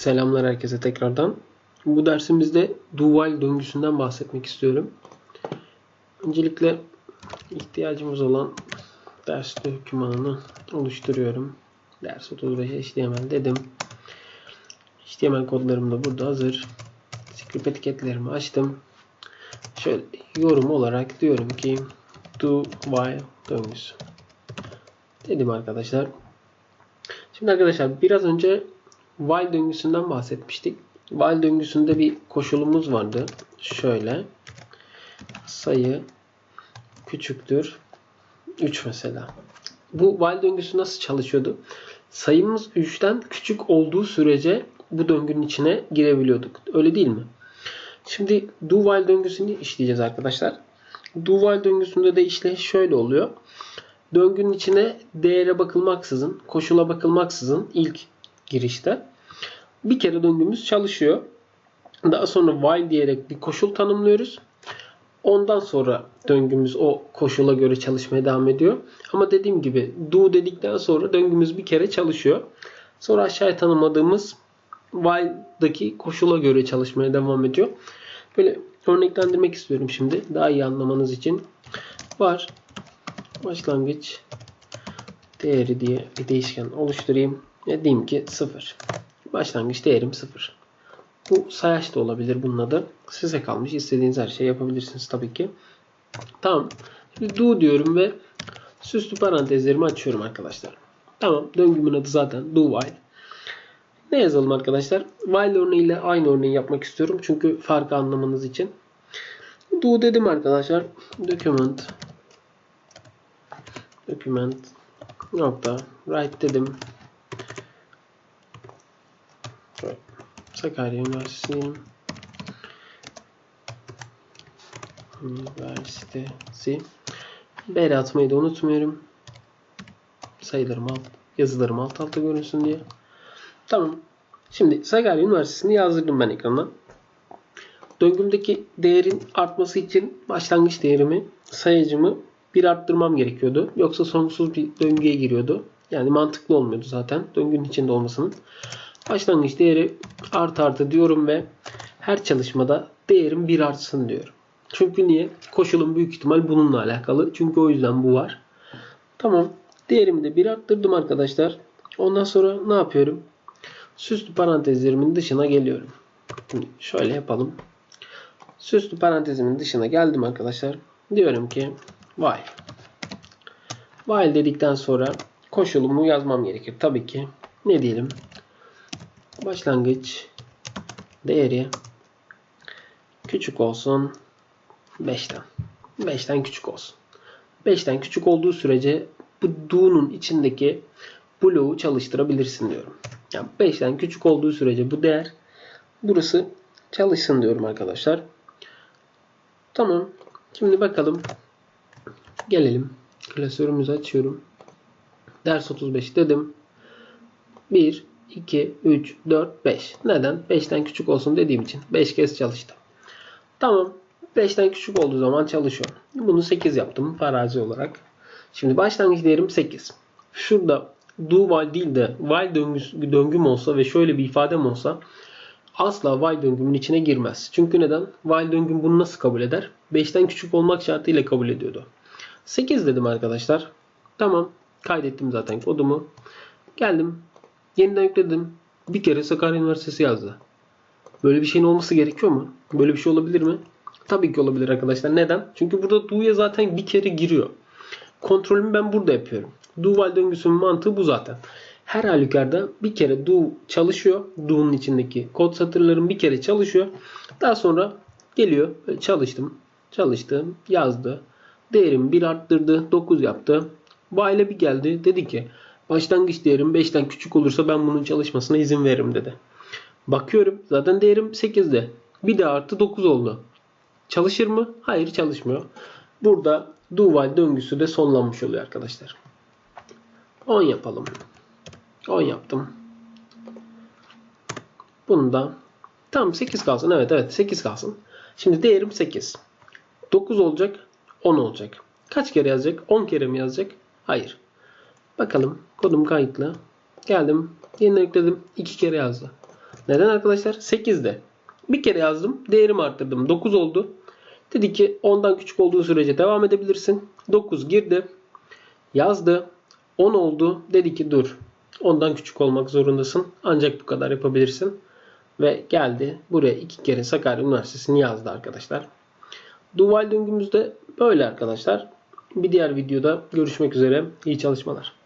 Selamlar herkese tekrardan. Bu dersimizde while döngüsünden bahsetmek istiyorum. Öncelikle ihtiyacımız olan ders dokümanını oluşturuyorum. Ders 35 HTML dedim. HTML kodlarım da burada hazır. Script etiketlerimi açtım. Şöyle yorum olarak diyorum ki do while döngüsü. Dedim arkadaşlar. Şimdi arkadaşlar biraz önce while döngüsünden bahsetmiştik. While döngüsünde bir koşulumuz vardı. Şöyle sayı küçüktür 3 mesela. Bu while döngüsü nasıl çalışıyordu? Sayımız 3'ten küçük olduğu sürece bu döngünün içine girebiliyorduk. Öyle değil mi? Şimdi do while döngüsünü işleyeceğiz arkadaşlar. Do while döngüsünde de işleyiş şöyle oluyor. Döngünün içine değere bakılmaksızın, koşula bakılmaksızın ilk girişte bir kere döngümüz çalışıyor. Daha sonra while diyerek bir koşul tanımlıyoruz. Ondan sonra döngümüz o koşula göre çalışmaya devam ediyor. Ama dediğim gibi do dedikten sonra döngümüz bir kere çalışıyor. Sonra aşağıya tanımladığımız while'daki koşula göre çalışmaya devam ediyor. Böyle örneklendirmek istiyorum şimdi daha iyi anlamanız için. Var başlangıç değeri diye bir değişken oluşturayım. Ne diyeyim ki 0. Başlangıç değerim 0. Bu sayaç da olabilir bunun adı. Size kalmış. İstediğiniz her şeyi yapabilirsiniz tabii ki. Tamam. Do diyorum ve süslü parantezlerimi açıyorum arkadaşlar. Tamam. Döngümün adı zaten do while. Ne yazalım arkadaşlar? While örneğiyle aynı örneği yapmak istiyorum. Çünkü farkı anlamanız için. Do dedim arkadaşlar. Document document nokta write dedim. Sakarya Üniversitesi Üniversitesi BR atmayı da unutmuyorum. Sayılarım alt, yazılarım alt alta görünsün diye. Tamam. Şimdi Sakarya Üniversitesi'ni yazdırdım ben ekrana. Döngümdeki değerin artması için başlangıç değerimi, sayacımı bir arttırmam gerekiyordu. Yoksa sonsuz bir döngüye giriyordu. Yani mantıklı olmuyordu zaten döngünün içinde olmasının. Başlangıç değeri artı artı diyorum ve her çalışmada değerim bir artsın diyorum. Çünkü niye? Koşulum büyük ihtimal bununla alakalı. Çünkü o yüzden bu var. Tamam. Değerimi de bir arttırdım arkadaşlar. Ondan sonra ne yapıyorum? Süslü parantezlerimin dışına geliyorum. Şimdi şöyle yapalım. Süslü parantezimin dışına geldim arkadaşlar. Diyorum ki while. While dedikten sonra koşulumu yazmam gerekir. Tabii ki ne diyelim? Başlangıç değeri küçük olsun 5'ten. 5'ten küçük olsun. 5'ten küçük olduğu sürece bu do'nun içindeki bloğu çalıştırabilirsin diyorum. Yani 5'ten küçük olduğu sürece bu değer burası çalışsın diyorum arkadaşlar. Tamam. Şimdi bakalım. Gelelim. Klasörümüzü açıyorum. Ders 35 dedim. 1, 2, 3, 4, 5. Neden? 5'ten küçük olsun dediğim için. 5 kez çalıştı. Tamam. 5'ten küçük olduğu zaman çalışıyor. Bunu 8 yaptım farazi olarak. Şimdi başlangıç değerim 8. Şurada do while değil de while döngüsü, döngüm olsa ve şöyle bir ifadem olsa asla while döngümün içine girmez. Çünkü neden? While döngüm bunu nasıl kabul eder? 5'ten küçük olmak şartıyla kabul ediyordu. 8 dedim arkadaşlar. Tamam. Kaydettim zaten kodumu. Geldim. Yeniden yükledim. Bir kere Sakarya Üniversitesi yazdı. Böyle bir şeyin olması gerekiyor mu? Böyle bir şey olabilir mi? Tabii ki olabilir arkadaşlar. Neden? Çünkü burada do'ya zaten bir kere giriyor. Kontrolümü ben burada yapıyorum. Do while döngüsünün mantığı bu zaten. Her halükarda bir kere do çalışıyor. Do'nun içindeki kod satırların bir kere çalışıyor. Daha sonra geliyor. Çalıştım. Çalıştım. Yazdı. Değerimi bir arttırdı. 9 yaptı. While'e bir geldi. Dedi ki başlangıç değerim 5'ten küçük olursa ben bunun çalışmasına izin veririm dedi. Bakıyorum. Zaten değerim 8'de. Bir de artı 9 oldu. Çalışır mı? Hayır çalışmıyor. Burada while döngüsü de sonlanmış oluyor arkadaşlar. 10 yapalım. 10 yaptım. Bunu da tam 8 kalsın. Evet evet 8 kalsın. Şimdi değerim 8. 9 olacak. 10 olacak. Kaç kere yazacak? 10 kere mi yazacak? Hayır. Bakalım. Kodum kayıtlı. Geldim. Yeniden yükledim. 2 kere yazdı. Neden arkadaşlar? 8'de. Bir kere yazdım. Değerimi arttırdım. 9 oldu. Dedi ki 10'dan küçük olduğu sürece devam edebilirsin. 9 girdi. Yazdı. 10 oldu. Dedi ki dur. Ondan küçük olmak zorundasın. Ancak bu kadar yapabilirsin. Ve geldi. Buraya iki kere Sakarya Üniversitesi'ni yazdı arkadaşlar. Duval döngümüzde böyle arkadaşlar. Bir diğer videoda görüşmek üzere. İyi çalışmalar.